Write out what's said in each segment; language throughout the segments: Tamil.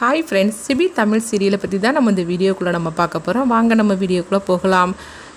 ஹாய் ஃப்ரெண்ட்ஸ் சிபி தமிழ் சீரியலை பற்றி தான் நம்ம இந்த வீடியோக்குள்ளே நம்ம பார்க்க போகிறோம் வாங்க நம்ம வீடியோக்குள்ளே போகலாம்.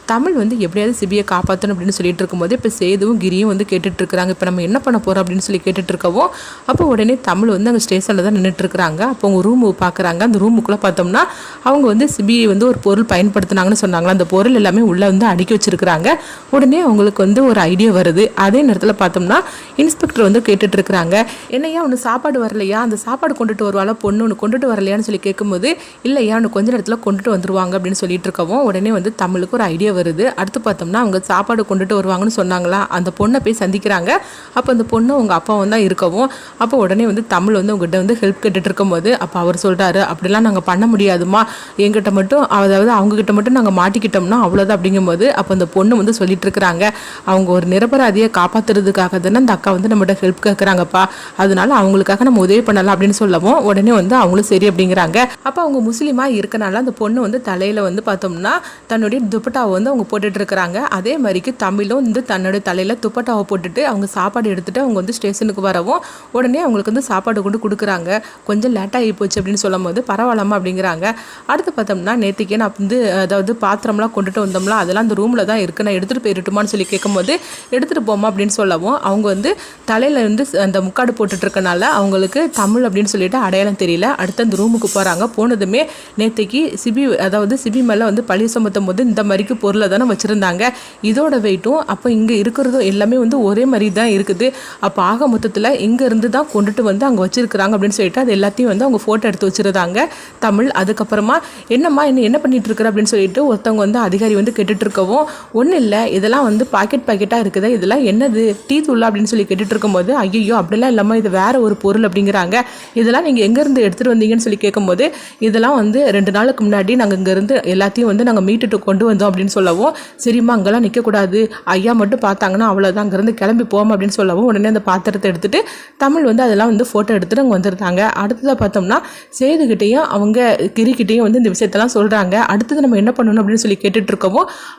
தமிழ் வந்து எப்படியாவது சிபியை காப்பாற்றணும் அப்படின்னு சொல்லிட்டு இருக்கும்போது இப்போ சேதுவும் கிரியும் வந்து கேட்டுட்டு இருக்கிறாங்க இப்போ நம்ம என்ன பண்ண போகிறோம் அப்படின்னு சொல்லி கேட்டுட்டு இருக்கவோ அப்போ உடனே தமிழ் வந்து அங்கே ஸ்டேஷனில் தான் நின்றுட்டு இருக்கிறாங்க அப்போ அவங்க ரூம் பார்க்குறாங்க அந்த ரூமுக்குள்ளே பார்த்தோம்னா அவங்க வந்து சிபிஐ வந்து ஒரு பொருள் பயன்படுத்தினாங்கன்னு சொன்னாங்களா அந்த பொருள் எல்லாமே உள்ளே வந்து அடுக்கி வச்சிருக்கிறாங்க. உடனே அவங்களுக்கு வந்து ஒரு ஐடியா வருது. அதே நேரத்தில் பார்த்தோம்னா இன்ஸ்பெக்டர் வந்து கேட்டுட்டு இருக்கிறாங்க என்னையா ஒன்று சாப்பாடு வரலையா? அந்த சாப்பாடு கொண்டுட்டு வருவாளா? பொண்ணு ஒன்று கொண்டுட்டு வரலையான்னு சொல்லி கேட்கும்போது இல்லையா ஒன்று கொஞ்ச நேரத்தில் கொண்டுட்டு வந்துருவாங்க அப்படின்னு சொல்லிட்டு இருக்கவும் உடனே வந்து தமிழுக்கு ஒரு ஐடியா வருது. அடுத்து பார்த்தோம்னா அவங்க சாப்பாடு கொண்டுட்டு வருவாங்கன்னு சொன்னாங்களா? அந்த பொண்ணை போய் சந்திக்கிறாங்க. அப்போ அந்த பொண்ணு உங்கள் அப்பாவும் தான் இருக்கவும். அப்போ உடனே வந்து தமிழ் வந்து உங்ககிட்ட வந்து ஹெல்ப் கேட்டுட்டு இருக்கும்போது அப்போ அவர் சொல்கிறாரு அப்படிலாம் நாங்கள் பண்ண முடியாதுமா எங்கிட்ட மட்டும் அதாவது அவங்கக்கிட்ட மட்டும் நாங்கள் மாட்டிக்கிட்டோம்னா அவ்வளோதான் அப்படிங்கும்போது அப்போ அந்த பொண்ணு வந்து சொல்லிட்டு இருக்கிறாங்க. அவங்க ஒரு நிரபராதியை காப்பாற்றுறதுக்காக தானே அந்த அக்கா வந்து நம்மகிட்ட ஹெல்ப் கேட்குறாங்கப்பா அதனால அவங்களுக்காக நம்ம உதவி பண்ணலாம் அப்படின்னு சொல்லவும் உடனே வந்து அவங்களும் சரி அப்படிங்கிறாங்க. அப்போ அவங்க முஸ்லீமாக இருக்கனால அந்த பொண்ணு வந்து தலையில் வந்து பார்த்தோம்னா தன்னுடைய துப்பட்டாவை வந்து வந்து அவங்க போட்டுட்டு இருக்கிறாங்க அதே மாதிரிக்கு தமிழும் வந்து தன்னோட தலையில் துப்பட்டாவை போட்டுட்டு அவங்க சாப்பாடு எடுத்துட்டு அவங்க வந்து ஸ்டேஷனுக்கு வரவும் உடனே அவங்களுக்கு வந்து சாப்பாடு கொண்டு கொடுக்குறாங்க. கொஞ்சம் லேட் ஆகி போச்சு அப்படின்னு சொல்லும் போது பரவாயில்லாமா அப்படிங்கிறாங்க. அடுத்து பார்த்தோம்னா நேற்றுக்கே நான் வந்து அதாவது பாத்திரம்லாம் கொண்டுட்டு வந்தோம்ல அதெல்லாம் அந்த ரூமில் தான் இருக்குது நான் எடுத்துகிட்டு போயிருட்டுமான்னு சொல்லி கேட்கும்போது எடுத்துகிட்டு போமா அப்படின்னு சொல்லவும் அவங்க வந்து தலையில் வந்து அந்த முக்காடு போட்டுட்டு இருக்கனால அவங்களுக்கு தமிழ் அப்படின்னு சொல்லிட்டு அடையாளம் தெரியல. அடுத்து அந்த ரூமுக்கு போகிறாங்க போனதுமே நேற்றுக்கு சிபி அதாவது சிபி மேலே வந்து பழி சுமத்தும் போது இந்த மாதிரிக்கு போ தானே வச்சுருந்தாங்க. இதோட வெயிட்டும் அப்போ இங்கே இருக்கிறதும் எல்லாமே வந்து ஒரே மாதிரி தான் இருக்குது. அப்போ ஆக மொத்தத்தில் இங்கேருந்து தான் கொண்டுட்டு வந்து அங்கே வச்சுருக்குறாங்க அப்படின்னு சொல்லிட்டு அது எல்லாத்தையும் வந்து அவங்க ஃபோட்டோ எடுத்து வச்சுருந்தாங்க. தமிழ் அதுக்கப்புறமா என்னம்மா என்ன என்ன பண்ணிட்டு இருக்கிற அப்படின்னு சொல்லிட்டு ஒருத்தவங்க வந்து அதிகாரி வந்து கேட்டுட்டு இருக்கவும் ஒன்றும் இல்லை இதெல்லாம் வந்து பாக்கெட் பாக்கெட்டாக இருக்குது இதெல்லாம் என்னது? டீ தூளா? அப்படின்னு சொல்லி கேட்டுட்டு இருக்கும்போது ஐயோ அப்படிலாம் இல்லாமல் இது வேற ஒரு பொருள் அப்படிங்கிறாங்க. இதெல்லாம் நீங்கள் எங்கேருந்து எடுத்துகிட்டு வந்தீங்கன்னு சொல்லி கேட்கும்போது இதெல்லாம் வந்து ரெண்டு நாளுக்கு முன்னாடி நாங்கள் இங்கேருந்து எல்லாத்தையும் வந்து நாங்கள் மீட்டுட்டு கொண்டு வந்தோம் அப்படின்னு சொல்லி சொல்லவும் சரிம்மா அங்கெல்லாம் நிற்கக்கூடாது ஐயா மட்டும் பார்த்தாங்கன்னா அவ்வளோதான் அங்கேருந்து கிளம்பி போவோம் அப்படின்னு சொல்லவும் உடனே அந்த பாத்திரத்தை எடுத்துட்டு தமிழ் வந்து அதெல்லாம் வந்து ஃபோட்டோ எடுத்துட்டு அங்கே வந்துருந்தாங்க. அடுத்ததாக பார்த்தோம்னா சேதுகிட்டேயும் அவங்க கிரிக்கிட்டேயும் வந்து இந்த விஷயத்தெல்லாம் சொல்கிறாங்க அடுத்தது நம்ம என்ன பண்ணணும் அப்படின்னு சொல்லி கேட்டுட்டு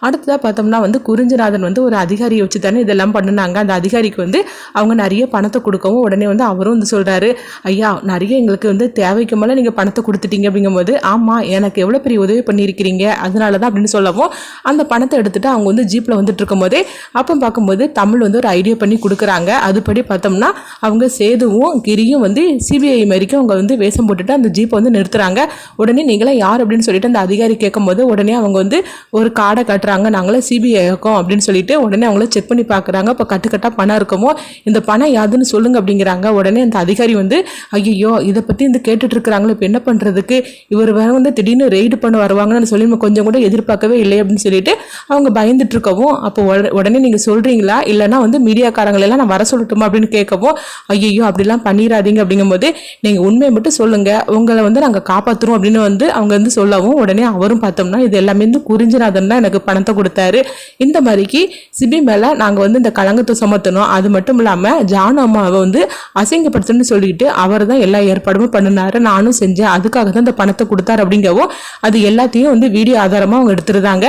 அடுத்ததாக பார்த்தோம்னா வந்து குறிஞ்சிநாதன் வந்து ஒரு அதிகாரியை வச்சு தானே இதெல்லாம் பண்ணுனாங்க. அந்த அதிகாரிக்கு வந்து அவங்க நிறைய பணத்தை கொடுக்கவும் உடனே வந்து அவரும் வந்து சொல்கிறாரு ஐயா நிறைய எங்களுக்கு வந்து தேவைக்கு மேலே நீங்கள் பணத்தை கொடுத்துட்டீங்க. அப்படிங்கும்போது ஆமாம் எனக்கு எவ்வளோ பெரிய உதவி பண்ணியிருக்கிறீங்க. அதனால தான் அப்படின்னு சொல்லவும் அந்த பணத்தை எடுத்துட்டு அவங்க வந்து ஜீப்பில் வந்துட்டு இருக்கும்போதே அப்போ பார்க்கும்போது தமிழ் வந்து ஒரு ஐடியா பண்ணி கொடுக்குறாங்க. அதுபடி பார்த்தோம்னா அவங்க சேதுவும் கிரியும் வந்து சிபிஐ மாரிக்கும் அவங்க வந்து வேஷம் போட்டுட்டு அந்த ஜீப்பை வந்து நிறுத்துறாங்க. உடனே நீங்களாம் யார் அப்படின்னு சொல்லிட்டு அந்த அதிகாரி கேட்கும்போது உடனே அவங்க வந்து ஒரு கார்டை கட்டுறாங்க நாங்களே சிபிஐ இருக்கோம் அப்படின்னு சொல்லிட்டு உடனே அவங்கள செக் பண்ணி பார்க்குறாங்க. இப்போ கட்டுக்கட்டாக பணம் இருக்கமோ? இந்த பணம் யாதுன்னு சொல்லுங்க அப்படிங்கிறாங்க. உடனே அந்த அதிகாரி வந்து ஐயோ இதை பற்றி வந்து கேட்டுட்டு இருக்கிறாங்களோ இப்போ என்ன பண்ணுறதுக்கு இவர் வேற வந்து திடீர்னு ரெய்டு பண்ண வருவாங்கன்னு சொல்லி நம்ம கொஞ்சம் கூட எதிர்பார்க்கவே இல்லை அப்படின்னு சொல்லிட்டு அவங்க பயந்துட்டு இருக்கவும் அப்போ உடனே நீங்கள் சொல்கிறீங்களா இல்லைன்னா வந்து மீடியாக்காரங்களெல்லாம் நான் வர சொல்லட்டுமா அப்படின்னு கேட்கவும் ஐயோ அப்படிலாம் பண்ணிடாதீங்க அப்படிங்கும்போது நீங்கள் உண்மையை மட்டும் சொல்லுங்கள் உங்களை வந்து நாங்கள் காப்பாற்றுறோம் அப்படின்னு வந்து அவங்க வந்து சொல்லவும் உடனே அவரும் பார்த்தோம்னா இது எல்லாமே வந்து குறிஞ்சிநாதன் தான் எனக்கு பணத்தை கொடுத்தாரு. இந்த மாதிரிக்கு சிபி மேலே நாங்கள் வந்து இந்த களங்கத்தை சுமத்தணும். அது மட்டும் இல்லாமல் ஜானு அம்மாவை வந்து அசிங்கப்படுத்தணும்னு சொல்லிட்டு அவர் தான் எல்லா ஏற்பாடுமே பண்ணினாரு. நானும் செஞ்சேன். அதுக்காக தான் இந்த பணத்தை கொடுத்தாரு அப்படிங்கவும் அது எல்லாத்தையும் வந்து வீடியோ ஆதாரமாக அவங்க எடுத்துருந்தாங்க.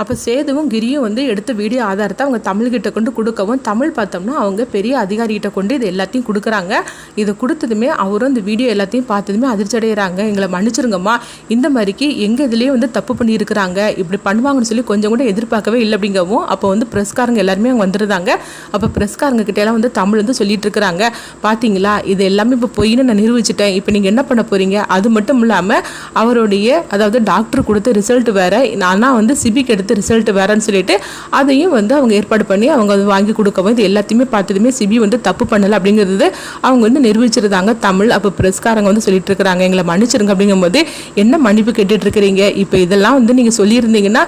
அப்போ சேதுவும் கிரியும் வந்து எடுத்த வீடியோ ஆதாரத்தை அவங்க தமிழ்கிட்ட கொண்டு கொடுக்கவும் தமிழ் பார்த்தோம்னா அவங்க பெரிய அதிகாரிகிட்ட கொண்டு இது எல்லாத்தையும் கொடுக்குறாங்க. இதை கொடுத்ததுமே அவரும் இந்த வீடியோ எல்லாத்தையும் பார்த்ததுமே அதிர்ச்சி அடைகிறாங்க எங்களை மன்னிச்சிருங்கம்மா. இந்த மாதிரிக்கு எங்கள் இதுலேயே வந்து தப்பு பண்ணியிருக்கிறாங்க. இப்படி பண்ணுவாங்கன்னு சொல்லி கொஞ்சம் கூட எதிர்பார்க்கவே இல்லை அப்படிங்கவும் அப்போ வந்து ப்ரெஸ்காரங்க எல்லாருமே அவங்க வந்துருந்தாங்க அப்போ ப்ரெஸ்காரங்க எல்லாம் வந்து தமிழ் வந்து சொல்லிட்டு இருக்கிறாங்க. பார்த்தீங்களா இது எல்லாமே இப்போ பொய்ன்னு நான் நிரூபிச்சிட்டேன். இப்போ நீங்கள் என்ன பண்ண போகிறீங்க அது மட்டும் இல்லாமல் அவருடைய அதாவது டாக்டர் கொடுத்த ரிசல்ட் வேற. நான் வந்து சிபிக்கு எடுத்த ரிசல்ட் வரேன்னு சொல்லிட்டு அதையும் வந்து அவங்க ஏற்பாடு பண்ணி அவங்க வந்து வாங்கி கொடுக்கவும் இது எல்லாத்தையுமே பார்த்ததுமே சிபி வந்து தப்பு பண்ணலை அப்படிங்கிறது அவங்க வந்து நிரூபிச்சிருந்தாங்க. தமிழ் அப்போ பிரஸ்காரங்க வந்து சொல்லிட்டு இருக்கிறாங்க. எங்களை மன்னிச்சிருங்க அப்படிங்கும்போது என்ன மன்னிப்பு கேட்டுட்டு இருக்கிறீங்க இப்போ இதெல்லாம் வந்து நீங்கள் சொல்லியிருந்தீங்கன்னா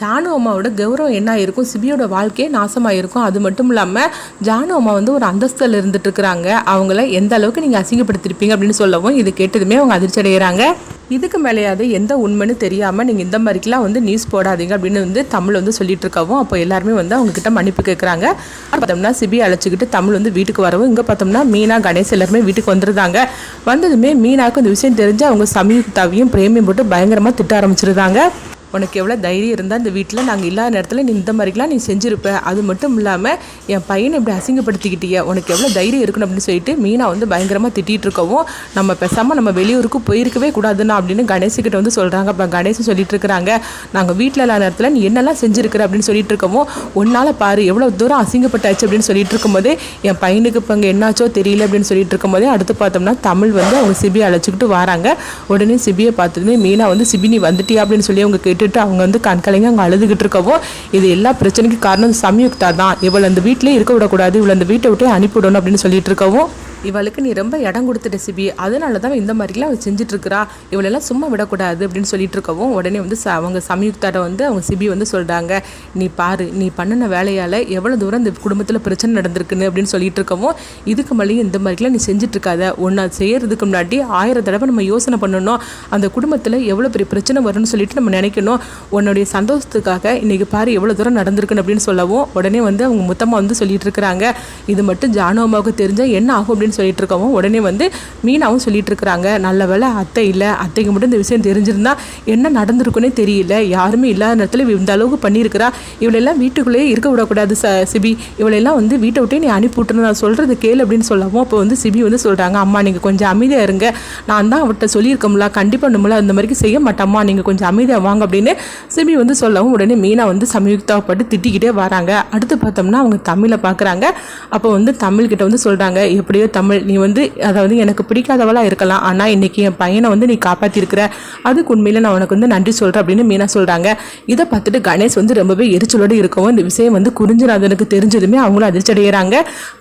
ஜானு அம்மாவோட கௌரவம் என்ன இருக்கும் சிபியோட வாழ்க்கையே நாசமாக இருக்கும் அது மட்டும் இல்லாமல் ஜானு அம்மா வந்து ஒரு அந்தஸ்தில் இருந்துட்டு இருக்கிறாங்க அவங்கள எந்த அளவுக்கு நீங்கள் அசிங்கப்படுத்திருப்பீங்க அப்படின்னு சொல்லவும் இது கேட்டதுமே அவங்க அதிர்ச்சி அடைகிறாங்க இதுக்கு மேலேயாவது எந்த உண்மைன்னு தெரியாமல் நீங்கள் இந்த மாதிரிக்கெலாம் வந்து நியூஸ் போடாதீங்க அப்படின்னு வந்து தமிழ் வந்து சொல்லிட்டு இருக்கவும் அப்போ எல்லாருமே வந்து அவங்கக்கிட்ட மன்னிப்பு கேட்குறாங்க பார்த்தோம்னா சிபி அழைச்சிக்கிட்டு தமிழ் வந்து வீட்டுக்கு வரவும் இங்கே பார்த்தோம்னா மீனா கணேஷ் எல்லாருமே வீட்டுக்கு வந்துருந்தாங்க. வந்ததுமே மீனாவுக்கு இந்த விஷயம் தெரிஞ்சு அவங்க சமீபத்தாவையும் பிரேமியும் போட்டு பயங்கரமாக திட்ட ஆரம்பிச்சிருந்தாங்க. உனக்கு எவ்வளோ தைரியம் இருந்தால் இந்த வீட்டில் நாங்கள் இல்லாத நேரத்தில் நீ இந்த மாதிரிலாம் நீ செஞ்சுருப்ப. அது மட்டும் இல்லாமல் என் பையனை இப்படி அசிங்கப்படுத்திக்கிட்டிய. உனக்கு எவ்வளோ தைரியம் இருக்கணும் அப்படின்னு சொல்லிட்டு மீனா வந்து பயங்கரமாக திட்டிகிட்டு இருக்கவும் நம்ம பேசாமல் நம்ம வெளியூருக்கு போயிருக்கவே கூடாதுன்னா அப்படின்னு கணேசுக்கிட்ட வந்து சொல்கிறாங்க அப்போ கணேசன் சொல்லிட்டு இருக்கிறாங்க நாங்கள் வீட்டில் இல்லாத நேரத்தில் நீ என்னெல்லாம் செஞ்சுருக்கிற? அப்படின்னு சொல்லிட்டு இருக்கவும் உன்னால் பாரு எவ்வளோ தூரம் அசிங்கப்பட்டாச்சு? அப்படின்னு சொல்லிட்டு இருக்கும்போதே என் பையனுக்கு இப்போ அங்கே என்னாச்சோ தெரியல. அப்படின்னு சொல்லிட்டு இருக்கும்போதே அடுத்து பார்த்தோம்னா தமிழ் வந்து அவங்க சிபியை அழைச்சிக்கிட்டு வராங்க. உடனே சிபியை பார்த்துட்டு மீனா வந்து சிபி நீ வந்துட்டியா? அப்படின்னு சொல்லி அவங்க கேட்டு விட்டுட்டு அவங்க வந்து கண்கலைங்க அங்கே அழுதுகிட்டு இருக்கவும் இது எல்லா பிரச்சனைக்கு காரணம் சம்யுக்தா தான். இவள் அந்த வீட்டிலே இருக்க விடக்கூடாது இவள் அந்த வீட்டை விட்டே அனுப்பிவிடணும் அப்படின்னு சொல்லிட்டு இருக்கவும் இவளுக்கு நீ ரொம்ப இடம் கொடுத்துட்ட சிபி. அதனால தான் இந்த மாதிரிலாம் அவள் செஞ்சுட்டு இருக்கிறா இவளெல்லாம் சும்மா விடக்கூடாது அப்படின்னு சொல்லிட்டு இருக்கவும் உடனே வந்து ச- அவங்க சம்யுக்தாட்ட வந்து அவங்க சிபி வந்து சொல்கிறாங்க நீ பாரு நீ பண்ணின வேலையால் எவ்வளோ தூரம் இந்த குடும்பத்தில் பிரச்சனை நடந்திருக்குன்னு அப்படின்னு சொல்லிட்டு இருக்கவும் இதுக்கு மேலேயும் இந்த மாதிரிலாம் நீ செஞ்சிட்ருக்காத. இருக்காத ஒன்று செய்கிறதுக்கு முன்னாடி ஆயிரம் தடவை நம்ம யோசனை பண்ணணும். அந்த குடும்பத்தில் எவ்வளோ பெரிய பிரச்சனை வரும்னு சொல்லிட்டு நம்ம நினைக்கணும். உன்னுடைய சந்தோஷத்துக்காக இன்றைக்கி பாரு எவ்வளோ தூரம் நடந்திருக்குன்னு அப்படின்னு சொல்லவும் உடனே வந்து அவங்க மொத்தமாக வந்து சொல்லிட்டு இருக்கிறாங்க. இது மட்டும் ஜானு தெரிஞ்சால் என்ன ஆகும்? அப்படின்னு சொல்லிட்டு இருக்கவும் உடனே வந்து மீனாவும் சொல்லிட்டு இருக்கிறாங்க. நல்ல வேலை அத்தை இல்லை. அத்தைக்கு மட்டும் இந்த விஷயம் தெரிஞ்சிருந்தா என்ன நடந்திருக்குன்னே தெரியல. யாருமே இல்லாத நேரத்தில் இந்த அளவுக்கு பண்ணியிருக்கிறா. இவளெல்லாம் வீட்டுக்குள்ளேயே இருக்க விடக்கூடாது ச சிபி. இவளெல்லாம் வந்து வீட்டை விட்டே நீ அனுப்பி விட்டுரு நான் சொல்கிறது கேளு அப்படின்னு சொல்லவும் அப்போ வந்து சிபி வந்து சொல்கிறாங்க அம்மா நீங்கள் கொஞ்சம் அமைதியாக இருங்க. நான் தான் அவர்கிட்ட சொல்லியிருக்கோம்ல. கண்டிப்பாக நம்மள அந்த மாதிரி செய்ய மாட்டோம்மா. நீங்கள் கொஞ்சம் அமைதியாக வாங்க அப்படின்னு சிபி வந்து சொல்லவும் உடனே மீனா வந்து சமயுக்தாப்பட்டு திட்டிக்கிட்டே வராங்க. அடுத்து பார்த்தோம்னா அவங்க தமிழை பார்க்குறாங்க அப்போ வந்து தமிழ்கிட்ட வந்து சொல்கிறாங்க எப்படியோ தமிழ் தமிழ் நீ வந்து அதாவது எனக்கு பிடிக்காதவளாக இருக்கலாம். ஆனால் இன்றைக்கி என் பையனை வந்து நீ காப்பாற்றிருக்கிற அதுக்கு உண்மையில் நான் உனக்கு வந்து நன்றி சொல்கிறேன் அப்படின்னு மீனா சொல்கிறாங்க இதை பார்த்துட்டு கணேஷ் வந்து ரொம்பவே எரிச்சலோடு இருக்கவும் இந்த விஷயம் வந்து குறிஞ்சிநாதனுக்கு தெரிஞ்சதுமே அவங்களும் அதிர்ச்சி அடைகிறாங்க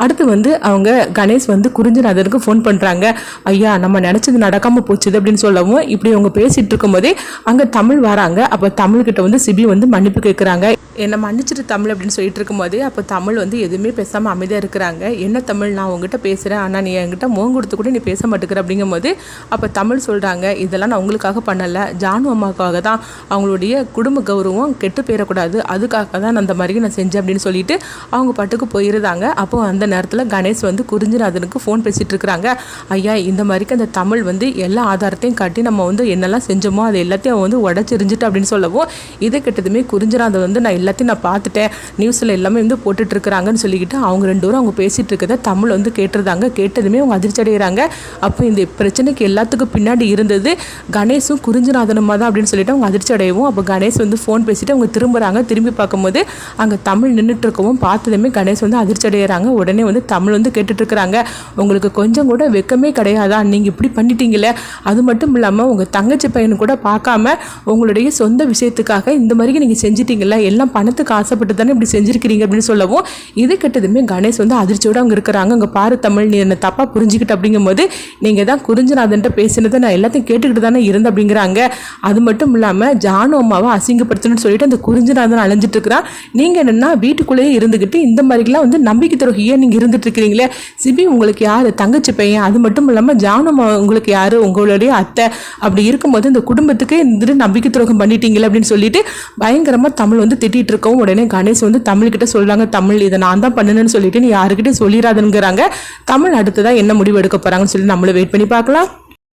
அடுத்து வந்து அவங்க கணேஷ் வந்து குறிஞ்சிநாதனுக்கு ஃபோன் பண்ணுறாங்க ஐயா நம்ம நினச்சது நடக்காமல் போச்சுது அப்படின்னு சொல்லவும் இப்படி அவங்க பேசிகிட்டு இருக்கும்போதே அங்கே தமிழ் வராங்க. அப்போ தமிழ்கிட்ட வந்து சிபி வந்து மன்னிப்பு கேட்குறாங்க என்னை மன்னிச்சிட்டு தமிழ் அப்படின்னு சொல்லிட்டு இருக்கும்போது அப்போ தமிழ் வந்து எதுவுமே பேசாமல் அமைதியாக இருக்கிறாங்க. என்ன தமிழ் நான் உங்ககிட்ட பேசுகிறேன் ஆனால் நீ என்கிட்ட முகம் கொடுத்து கூட நீ பேச மாட்டேங்கிற அப்படிங்கும்போது அப்போ தமிழ் சொல்கிறாங்க இதெல்லாம் நான் உங்களுக்காக பண்ணலை. ஜானு அம்மாவுக்காக தான் அவங்களுடைய குடும்ப கௌரவம் கெட்டு போயிடக்கூடாது. அதுக்காக தான் நான் அந்த மாதிரி நான் செஞ்சேன் அப்படின்னு சொல்லிட்டு அவங்க பாட்டுக்கு போயிருந்தாங்க. அப்போ அந்த நேரத்தில் கணேஷ் வந்து குறிஞ்சிநாதனுக்கு ஃபோன் பேசிகிட்டு இருக்கிறாங்க. ஐயா இந்த மாதிரிக்கு அந்த தமிழ் வந்து எல்லா ஆதாரத்தையும் காட்டி நம்ம வந்து என்னெல்லாம் செஞ்சோமோ அது எல்லாத்தையும் அவன் வந்து உடச்சிருந்துட்டு அப்படின்னு சொல்லவும் இதை கிட்டதுமே குறிஞ்சிநாதன் வந்து நான் எல்லாத்தையும் நான் பார்த்துட்டேன். நியூஸில் எல்லாமே வந்து போட்டுட்ருக்குறாங்கன்னு சொல்லிக்கிட்டு அவங்க ரெண்டு பேரும் அவங்க பேசிகிட்டு இருக்கதை தமிழ் வந்து கேட்டிருந்தாங்க கேட்டதுமே அவங்க அதிர்ச்சி அடைகிறாங்க. அப்போ இந்த பிரச்சனைக்கு எல்லாத்துக்கும் பின்னாடி இருந்தது கணேஷும் குறிஞ்சிநாதனுமா தான் அப்படின்னு சொல்லிட்டு அவங்க அதிர்ச்சி அடையவும் அப்போ கணேஷ் வந்து ஃபோன் பேசிட்டு அவங்க திரும்புறாங்க. திரும்பி பார்க்கும்போது அங்கே தமிழ் நின்றுட்டு இருக்கவும் பார்த்ததுமே கணேஷ் வந்து அதிர்ச்சி அடைகிறாங்க. உடனே வந்து தமிழ் வந்து கேட்டுட்ருக்குறாங்க. உங்களுக்கு கொஞ்சம் கூட வெக்கமே கிடையாதா? நீங்கள் இப்படி பண்ணிட்டீங்களே? அது மட்டும் இல்லாமல் உங்கள் தங்கச்சி பையனு கூட பார்க்காம உங்களுடைய சொந்த விஷயத்துக்காக இந்த மாதிரி நீங்கள் செஞ்சிட்டீங்களா எல்லாம் பணத்துக்கு ஆசைப்பட்டு தானே இப்படி செஞ்சுருக்கிறீங்க அப்படின்னு சொல்லவும் இது கெட்டதுமே கணேஷ் வந்து அதிர்ச்சியோடு அவங்க இருக்கிறாங்க. அங்கே பாரு தமிழ் நீ என்னை தப்பாக புரிஞ்சுக்கிட்டு அப்படிங்கும்போது நீங்கள் தான் குறிஞ்சிநாதன்ட்ட பேசினதை நான் எல்லாத்தையும் கேட்டுக்கிட்டு தானே இருந்தேன் அப்படிங்கிறாங்க. அது மட்டும் இல்லாமல் ஜானு அம்மாவை அசிங்கப்படுத்தணும்னு சொல்லிட்டு அந்த குறிஞ்சிநாதன் அலைஞ்சிட்டு இருக்கிறான். நீங்கள் என்னென்னா வீட்டுக்குள்ளேயே இருந்துக்கிட்டு இந்த மாதிரிலாம் வந்து நம்பிக்கை துரோகியே நீங்கள் இருந்துட்டு இருக்கிறீங்களே? சிபி உங்களுக்கு யார்? தங்கச்சி பையன். அது மட்டும் இல்லாமல் ஜானு அம்மா உங்களுக்கு யார்? உங்களுடைய அத்தை. அப்படி இருக்கும்போது இந்த குடும்பத்துக்கு இந்த நம்பிக்கை துரோகம் பண்ணிட்டீங்களே அப்படின்னு சொல்லிட்டு பயங்கரமாக தமிழ் வந்து திட்டிட்டு இருக்கவும் உடனே கணேஷ் வந்து தமிழ்கிட்ட சொல்கிறாங்க தமிழ் இதை நான் தான் பண்ணுனேன்னு சொல்லிட்டு நீ யாருக்கிட்டே சொல்லிடாதுங்கிறாங்க. தமிழ் அடுத்ததான் என்ன முடிவு எடுக்க போறாங்கன்னு சொல்லி நம்மளும் வெயிட் பண்ணி பார்க்கலாம்.